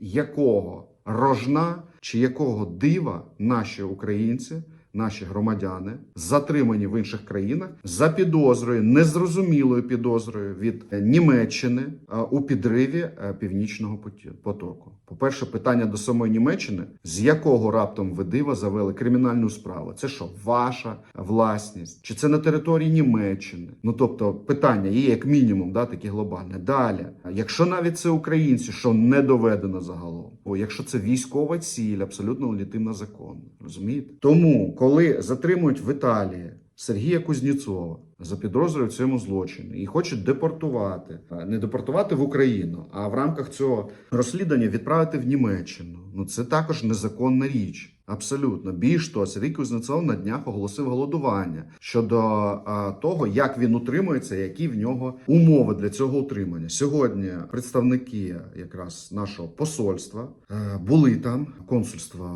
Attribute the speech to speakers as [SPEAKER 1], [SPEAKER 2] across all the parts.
[SPEAKER 1] якого рожна чи якого дива наші українці, наші громадяни затримані в інших країнах за підозрою, незрозумілою підозрою від е, Німеччини е, у підриві е, північного потоку. По-перше, питання до самої Німеччини: з якого раптом ви дива завели кримінальну справу? Це що, ваша власність? Чи це на території Німеччини? Ну тобто, питання є як мінімум, да, такі глобальне. Далі, якщо навіть це українці, що не доведено загалом, бо якщо це військова ціль, абсолютно легітимна законно, розумієте? Тому, коли затримують в Італії Сергія Кузнєцова за підозрою в цьому злочині і хочуть депортувати, не депортувати в Україну, а в рамках цього розслідування відправити в Німеччину. Ну це також незаконна річ. Абсолютно більш того, Сергій Кузнєцов на днях оголосив голодування щодо а, того, як він утримується, які в нього умови для цього утримання. Сьогодні представники якраз нашого посольства е, були там консульства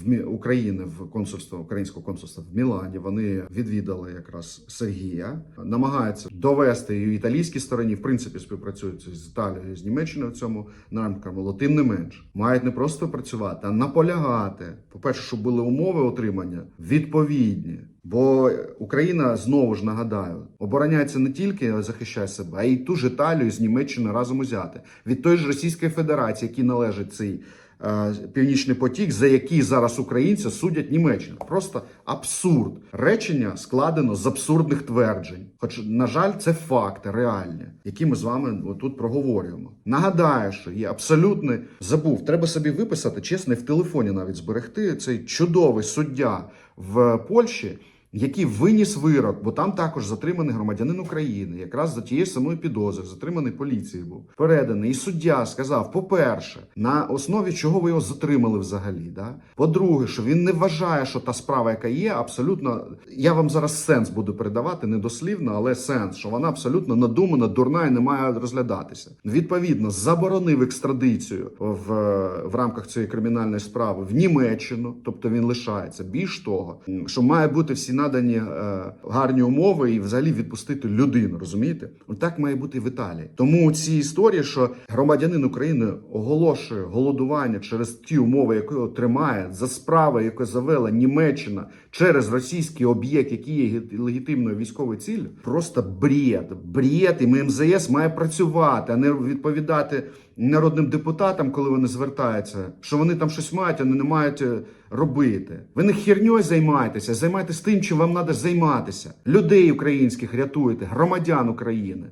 [SPEAKER 1] в Мі- України в консульство українського консульства в Мілані. Вони відвідали якраз Сергія, намагаються довести і італійській стороні, в принципі, співпрацюють з Італією, з Німеччиною в цьому напрямку, але тим не менш мають не просто працювати, а наполягати. По перше, щоб були умови отримання відповідні. Бо Україна знову ж нагадаю обороняється не тільки захищає себе, а й ту ж Італію з Німеччини разом узяти від тої ж Російської Федерації, які належить цей е, північний потік, за який зараз українці судять Німеччину. Просто абсурд. Речення складено з абсурдних тверджень. Хоч, на жаль, це факти реальні, які ми з вами тут проговорюємо. Нагадаю, що є абсолютний забув. Треба собі виписати, чесно, в телефоні навіть зберегти цей чудовий суддя в Польщі. Який виніс вирок, бо там також затриманий громадянин України, якраз за тією самою підозрою, затриманий поліцією був переданий. І суддя сказав: по-перше, на основі чого ви його затримали взагалі. Да? По-друге, що він не вважає, що та справа, яка є, абсолютно я вам зараз сенс буду передавати недослівно, але сенс, що вона абсолютно надумана, дурна і не має розглядатися. Відповідно, заборонив екстрадицію в, в рамках цієї кримінальної справи в Німеччину, тобто він лишається. Більш того, що має бути всі надані е, гарні умови і взагалі відпустити людину. Розумієте? Так має бути в Італії. Тому ці історії, що громадянин України оголошує голодування через ті умови, які його тримає за справи, яку завела Німеччина через російський об'єкт, який є легітимною військовою ціллю, просто бред. Бред, і МЗС має працювати, а не відповідати народним депутатам, коли вони звертаються, що вони там щось мають, а не мають е, робити. Ви не херньою займаєтеся, займайтеся тим, чим вам треба займатися. Людей українських рятуєте, громадян України.